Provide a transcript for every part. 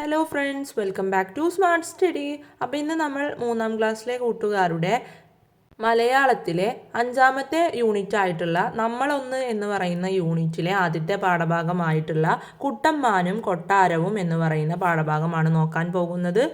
Hello friends welcome back to smart study അപ്പോൾ ഇന്ന് നമ്മൾ മൂന്നാം ക്ലാസ്സിലെ കൂട്ടുകാരുടെ മലയാളത്തിലെ അഞ്ചാമത്തെ യൂണിറ്റ് ആയിട്ടുള്ള നമ്മളൊന്ന് എന്ന് പറയുന്ന യൂണിറ്റിലെ ആദ്യത്തെ പാഠഭാഗമായിട്ടുള്ള കുട്ടമ്മാനും കൊട്ടാരവും എന്ന് പറയുന്ന പാഠഭാഗമാണ് നോക്കാൻ പോകുന്നത്.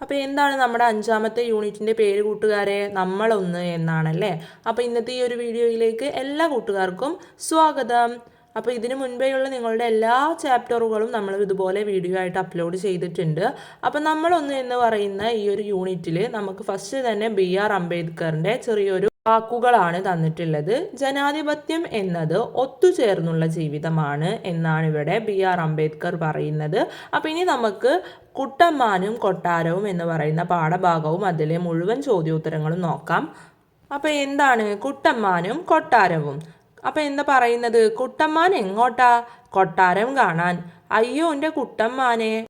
അപ്പോൾ എന്താണ് നമ്മുടെ അഞ്ചാമത്തെ യൂണിറ്റിന്റെ പേര് കൂട്ടുകാരെ? നമ്മളൊന്ന് എന്നാണല്ലേ? അപ്പോൾ ഇന്നത്തെ ഈ ഒരു വീഡിയോയിലേക്ക് എല്ലാ കൂട്ടുകാർക്കും സ്വാഗതം. അപ്പോൾ ഇതിനു മുൻപേയുള്ള നിങ്ങളുടെ എല്ലാ ചാപ്റ്ററുകളും നമ്മൾ ഇതുപോലെ വീഡിയോ ആയിട്ട് അപ്ലോഡ് ചെയ്തിട്ടുണ്ട്. അപ്പോൾ നമ്മളൊന്ന് എന്ന് പറയുന്ന ഈ ഒരു യൂണിറ്റിൽ നമുക്ക് ഫസ്റ്റ് തന്നെ ബി ആർ അംബേദ്കറിന്റെ ചെറിയൊരു വാക്കുകളാണ് തന്നിട്ടുള്ളത്. ജനാധിപത്യം എന്നത് ഒത്തുചേർന്നുള്ള ജീവിതമാണ് എന്നാണ് ഇവിടെ ബി ആർ അംബേദ്കർ പറയുന്നത്. അപ്പം ഇനി നമുക്ക് കുട്ടമ്മാനും കൊട്ടാരവും എന്ന് പറയുന്ന പാഠഭാഗവും അതിലെ മുഴുവൻ ചോദ്യോത്തരങ്ങളും നോക്കാം. അപ്പോൾ എന്താണ് കുട്ടമ്മാനും കൊട്ടാരവും? അപ്പം എന്താ പറയുന്നത്? കുട്ടമ്മാൻ എങ്ങോട്ടാ? കൊട്ടാരം കാണാൻ. അയ്യോ എന്റെ കുട്ടമ്മാനെ.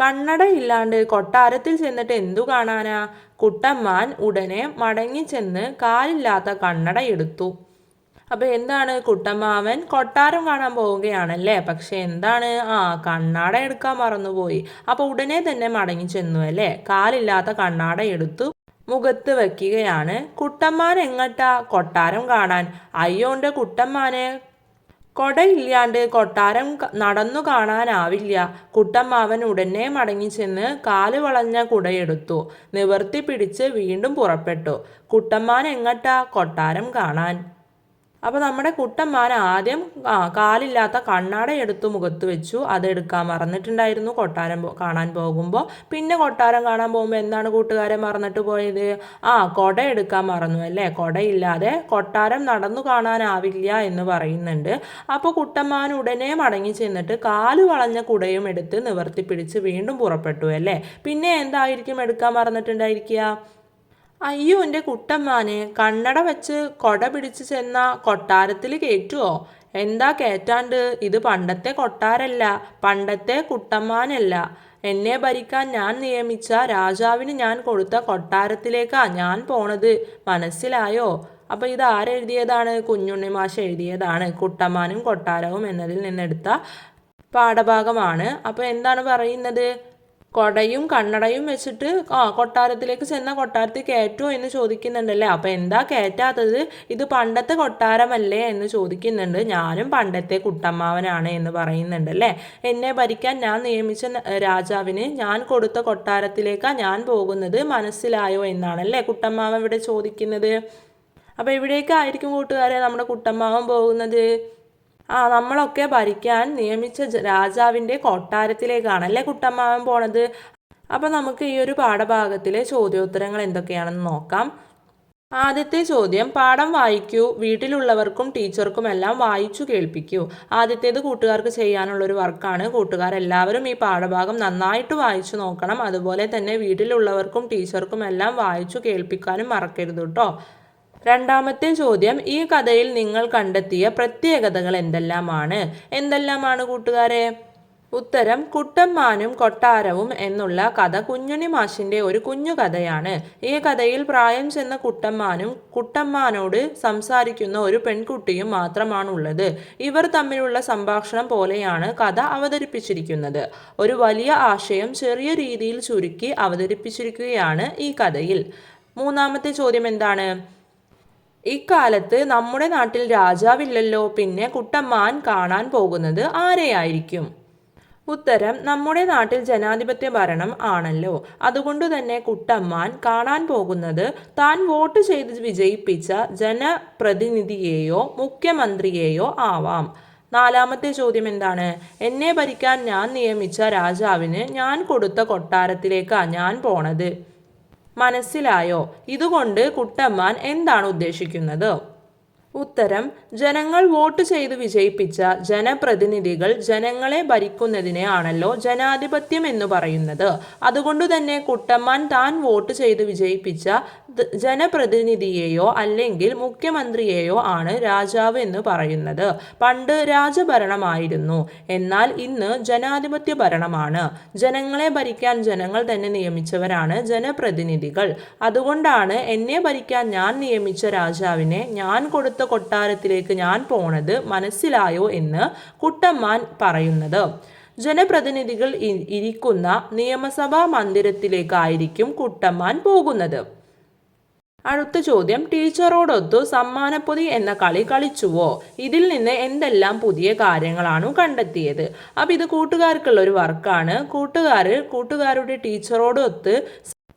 കണ്ണട ഇല്ലാണ്ട് കൊട്ടാരത്തിൽ ചെന്നിട്ട് എന്തു കാണാനാ? കുട്ടമ്മാൻ ഉടനെ മടങ്ങി ചെന്ന് കാലില്ലാത്ത കണ്ണട എടുത്തു. അപ്പൊ എന്താണ്? കുട്ടമ്മാവൻ കൊട്ടാരം കാണാൻ പോവുകയാണല്ലേ? പക്ഷെ എന്താണ്? ആ കണ്ണാട എടുക്കാൻ മറന്നുപോയി. അപ്പൊ ഉടനെ തന്നെ മടങ്ങി ചെന്നു അല്ലേ? കാലില്ലാത്ത കണ്ണാട എടുത്തു. മുഖത്ത് വയ്ക്കുകയാണ് കുട്ടമ്മാൻ എങ്ങട്ടാ കൊട്ടാരം കാണാൻ? അയ്യോന്റെ കുട്ടമ്മാനെ. കൊടയില്ലാണ്ട് കൊട്ടാരം നടന്നു കാണാനാവില്ല. കുട്ടമ്മാവൻ ഉടനെ മടങ്ങി ചെന്ന് കാൽ വളഞ്ഞ കുടയെടുത്തു. നിവർത്തി പിടിച്ച് വീണ്ടും പുറപ്പെട്ടു. കുട്ടമ്മാൻ എങ്ങട്ടാ കൊട്ടാരം കാണാൻ? അപ്പോൾ നമ്മുടെ കുട്ടമ്മാൻ ആദ്യം കാലില്ലാത്ത കണ്ണാട എടുത്ത് മുഖത്ത് വെച്ചു. അതെടുക്കാൻ മറന്നിട്ടുണ്ടായിരുന്നു. കൊട്ടാരം കാണാൻ പോകുമ്പോൾ പിന്നെ കൊട്ടാരം കാണാൻ പോകുമ്പോൾ എന്താണ് കൂട്ടുകാരെ മറന്നിട്ട് പോയത്? ആ കൊട എടുക്കാൻ മറന്നു അല്ലേ? കൊടയില്ലാതെ കൊട്ടാരം നടന്നു കാണാനാവില്ല എന്ന് പറയുന്നുണ്ട്. അപ്പോൾ കുട്ടമ്മാൻ ഉടനെ മടങ്ങി ചെന്നിട്ട് കാൽ വളഞ്ഞ കുടയും എടുത്ത് നിവർത്തി പിടിച്ച് വീണ്ടും പുറപ്പെട്ടു അല്ലേ? പിന്നെ എന്തായിരിക്കും എടുക്കാൻ മറന്നിട്ടുണ്ടായിരിക്കുക? അയ്യോ എന്റെ കുട്ടമ്മാനെ. കണ്ണട വെച്ച് കൊട പിടിച്ച് ചെന്ന കൊട്ടാരത്തിൽ കയറ്റുവോ എന്താ കയറ്റാണ്ട് ഇത് പണ്ടത്തെ കൊട്ടാരല്ല പണ്ടത്തെ കുട്ടമ്മാനല്ല. എന്നെ ഭരിക്കാൻ ഞാൻ നിയമിച്ച രാജാവിന് ഞാൻ കൊടുത്ത കൊട്ടാരത്തിലേക്കാ ഞാൻ പോണത്. മനസ്സിലായോ? അപ്പോൾ ഇത് ആരെഴുതിയതാണ്? കുഞ്ഞുണ്ണി മാഷ് എഴുതിയതാണ്. കുട്ടമ്മാനും കൊട്ടാരവും എന്നതിൽ നിന്നെടുത്ത പാഠഭാഗമാണ്. അപ്പോൾ എന്താണ് പറയുന്നത്? കൊടയും കണ്ണടയും വെച്ചിട്ട് ആ കൊട്ടാരത്തിലേക്ക് ചെന്ന കൊട്ടാരത്തിൽ കയറ്റുമോ എന്ന് ചോദിക്കുന്നുണ്ടല്ലേ? അപ്പോൾ എന്താ കയറ്റാത്തത്? ഇത് പണ്ടത്തെ കൊട്ടാരമല്ലേ എന്ന് ചോദിക്കുന്നുണ്ട്. ഞാനും പണ്ടത്തെ കുട്ടമ്മാവനാണ് എന്ന് പറയുന്നുണ്ടല്ലേ? എന്നെ ഭരിക്കാൻ ഞാൻ നിയമിച്ച രാജാവിന് ഞാൻ കൊടുത്ത കൊട്ടാരത്തിലേക്കാണ് ഞാൻ പോകുന്നത്. മനസ്സിലായോ എന്നാണല്ലേ കുട്ടമ്മാവൻ ഇവിടെ ചോദിക്കുന്നത്. അപ്പോൾ ഇവിടേക്കായിരിക്കും കൂട്ടുകാരെ നമ്മുടെ കുട്ടമ്മാവൻ പോകുന്നത്. നമ്മളൊക്കെ ഭരിക്കാൻ നിയമിച്ച രാജാവിന്റെ കൊട്ടാരത്തിലേക്കാണല്ലേ കുട്ടമ്മാവൻ പോണത്? അപ്പോൾ നമുക്ക് ഈ ഒരു പാഠഭാഗത്തിലെ ചോദ്യോത്തരങ്ങൾ എന്തൊക്കെയാണെന്ന് നോക്കാം. ആദ്യത്തെ ചോദ്യം പാഠം വായിക്കൂ വീട്ടിലുള്ളവർക്കും ടീച്ചർക്കും എല്ലാം വായിച്ചു കേൾപ്പിക്കൂ. ആദ്യത്തേത് കൂട്ടുകാർക്ക് ചെയ്യാനുള്ളൊരു വർക്കാണ്. കൂട്ടുകാർ എല്ലാവരും ഈ പാഠഭാഗം നന്നായിട്ട് വായിച്ചു നോക്കണം. അതുപോലെ തന്നെ വീട്ടിലുള്ളവർക്കും ടീച്ചർക്കും എല്ലാം വായിച്ചു കേൾപ്പിക്കാനും മറക്കരുത് കേട്ടോ രണ്ടാമത്തെ ചോദ്യം ഈ കഥയിൽ നിങ്ങൾ കണ്ടെത്തിയ പ്രത്യേകതകൾ എന്തെല്ലാമാണ്? എന്തെല്ലാമാണ് കൂട്ടുകാരെ? ഉത്തരം കുട്ടമ്മാനും കൊട്ടാരവും എന്നുള്ള കഥ കുഞ്ഞുണ്ണി മാഷിന്റെ ഒരു കുഞ്ഞു കഥയാണ്. ഈ കഥയിൽ പ്രായം ചെന്ന കുട്ടമ്മാനും കുട്ടമ്മാനോട് സംസാരിക്കുന്ന ഒരു പെൺകുട്ടിയും മാത്രമാണുള്ളത്. ഇവർ തമ്മിലുള്ള സംഭാഷണം പോലെയാണ് കഥ അവതരിപ്പിച്ചിരിക്കുന്നത്. ഒരു വലിയ ആശയം ചെറിയ രീതിയിൽ ചുരുക്കി അവതരിപ്പിച്ചിരിക്കുകയാണ് ഈ കഥയിൽ. മൂന്നാമത്തെ ചോദ്യം എന്താണ്? ഇക്കാലത്ത് നമ്മുടെ നാട്ടിൽ രാജാവില്ലല്ലോ പിന്നെ കുട്ടമ്മാൻ കാണാൻ പോകുന്നത് ആരെയായിരിക്കും? ഉത്തരം നമ്മുടെ നാട്ടിൽ ജനാധിപത്യ ഭരണം ആണല്ലോ. അതുകൊണ്ട് തന്നെ കുട്ടമ്മാൻ കാണാൻ പോകുന്നത് താൻ വോട്ട് ചെയ്ത് വിജയിപ്പിച്ച ജനപ്രതിനിധിയെയോ മുഖ്യമന്ത്രിയെയോ ആവാം. നാലാമത്തെ ചോദ്യം എന്താണ്? എന്നെ ഭരിക്കാൻ ഞാൻ നിയമിച്ച രാജാവിന് ഞാൻ കൊടുത്ത കൊട്ടാരത്തിലേക്കാണ് ഞാൻ പോണത്. മനസ്സിലായോ? ഇതുകൊണ്ട് കുട്ടമ്മാൻ എന്താണ് ഉദ്ദേശിക്കുന്നത്? ഉത്തരം ജനങ്ങൾ വോട്ട് ചെയ്ത് വിജയിപ്പിച്ച ജനപ്രതിനിധികൾ ജനങ്ങളെ ഭരിക്കുന്നതിനെ ആണല്ലോ ജനാധിപത്യം എന്ന് പറയുന്നത്. അതുകൊണ്ട് തന്നെ കുട്ടമ്മാൻ താൻ വോട്ട് ചെയ്ത് വിജയിപ്പിച്ച ജനപ്രതിനിധിയെയോ അല്ലെങ്കിൽ മുഖ്യമന്ത്രിയെയോ ആണ് രാജാവ് എന്ന് പറയുന്നത്. പണ്ട് രാജഭരണമായിരുന്നു. എന്നാൽ ഇന്ന് ജനാധിപത്യ ഭരണമാണ്. ജനങ്ങളെ ഭരിക്കാൻ ജനങ്ങൾ തന്നെ നിയമിച്ചവരാണ് ജനപ്രതിനിധികൾ. അതുകൊണ്ടാണ് എന്നെ ഭരിക്കാൻ ഞാൻ നിയമിച്ച രാജാവിനെ ഞാൻ കൊടുത്ത കൊട്ടാരത്തിലേക്ക് ഞാൻ പോണത് മനസ്സിലായോ എന്ന് കുട്ടമ്മാൻ പറയുന്നത്. ജനപ്രതിനിധികൾ ഇരിക്കുന്ന നിയമസഭാ മന്ദിരത്തിലേക്കായിരിക്കും കുട്ടമ്മാൻ പോകുന്നത്. അടുത്ത ചോദ്യം ടീച്ചറോടൊത്തു സമ്മാനപ്പൊതി എന്ന കളി കളിച്ചുവോ? ഇതിൽ നിന്ന് എന്തെല്ലാം പുതിയ കാര്യങ്ങളാണ് കണ്ടെത്തിയത്? അപ്പം ഇത് കൂട്ടുകാർക്കുള്ള ഒരു വർക്കാണ്. കൂട്ടുകാർ കൂട്ടുകാരുടെ ടീച്ചറോടൊത്ത്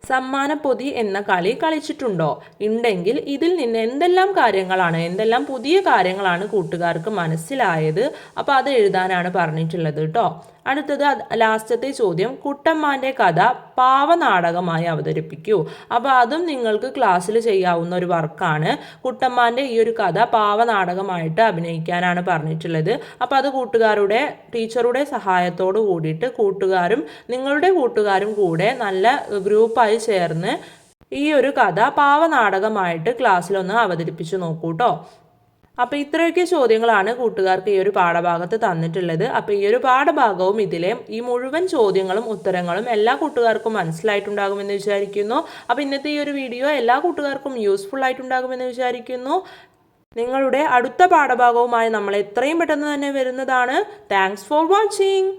സമ്മാനപ്പൊതി എന്ന കളി കളിച്ചിട്ടുണ്ടോ? ഉണ്ടെങ്കിൽ ഇതിൽ നിന്ന് എന്തെല്ലാം കാര്യങ്ങളാണ് എന്തെല്ലാം പുതിയ കാര്യങ്ങളാണ് കൂട്ടുകാർക്ക് മനസ്സിലായത്? അപ്പോൾ അത് എഴുതാനാണ് പറഞ്ഞിട്ടുള്ളത് കേട്ടോ അടുത്തത് ലാസ്റ്റത്തെ ചോദ്യം കുട്ടമ്മാന്റെ കഥ പാവനാടകമായി അവതരിപ്പിക്കൂ. അപ്പോൾ അതും നിങ്ങൾക്ക് ക്ലാസ്സിൽ ചെയ്യാവുന്ന ഒരു വർക്കാണ്. കുട്ടമ്മാന്റെ ഈ ഒരു കഥ പാവനാടകമായിട്ട് അഭിനയിക്കാനാണ് പറഞ്ഞിട്ടുള്ളത്. അപ്പോൾ അത് കൂട്ടുകാരുടെ ടീച്ചറുടെ സഹായത്തോട് കൂടിയിട്ട് കൂട്ടുകാരും നിങ്ങളുടെ കൂട്ടുകാരും കൂടെ നല്ല ഗ്രൂപ്പായി ചേർന്ന് ഈ ഒരു കഥ പാവനാടകമായിട്ട് ക്ലാസ്സിലൊന്ന് അവതരിപ്പിച്ചു നോക്കൂ കേട്ടോ അപ്പോൾ ഇത്രയൊക്കെ ചോദ്യങ്ങളാണ് കൂട്ടുകാർക്ക് ഈ ഒരു പാഠഭാഗത്ത് തന്നിട്ടുള്ളത്. അപ്പോൾ ഈ ഒരു പാഠഭാഗവും ഇതിലെ ഈ മുഴുവൻ ചോദ്യങ്ങളും ഉത്തരങ്ങളും എല്ലാ കൂട്ടുകാർക്കും മനസ്സിലായിട്ടുണ്ടാകുമെന്ന് വിചാരിക്കുന്നു. അപ്പോൾ ഇന്നത്തെ ഈ ഒരു വീഡിയോ എല്ലാ കൂട്ടുകാർക്കും യൂസ്ഫുൾ ആയിട്ടുണ്ടാകുമെന്ന് വിചാരിക്കുന്നു. നിങ്ങളുടെ അടുത്ത പാഠഭാഗവുമായി നമ്മൾ എത്രയും പെട്ടെന്ന് തന്നെ വരുന്നതാണ്. Thanks for watching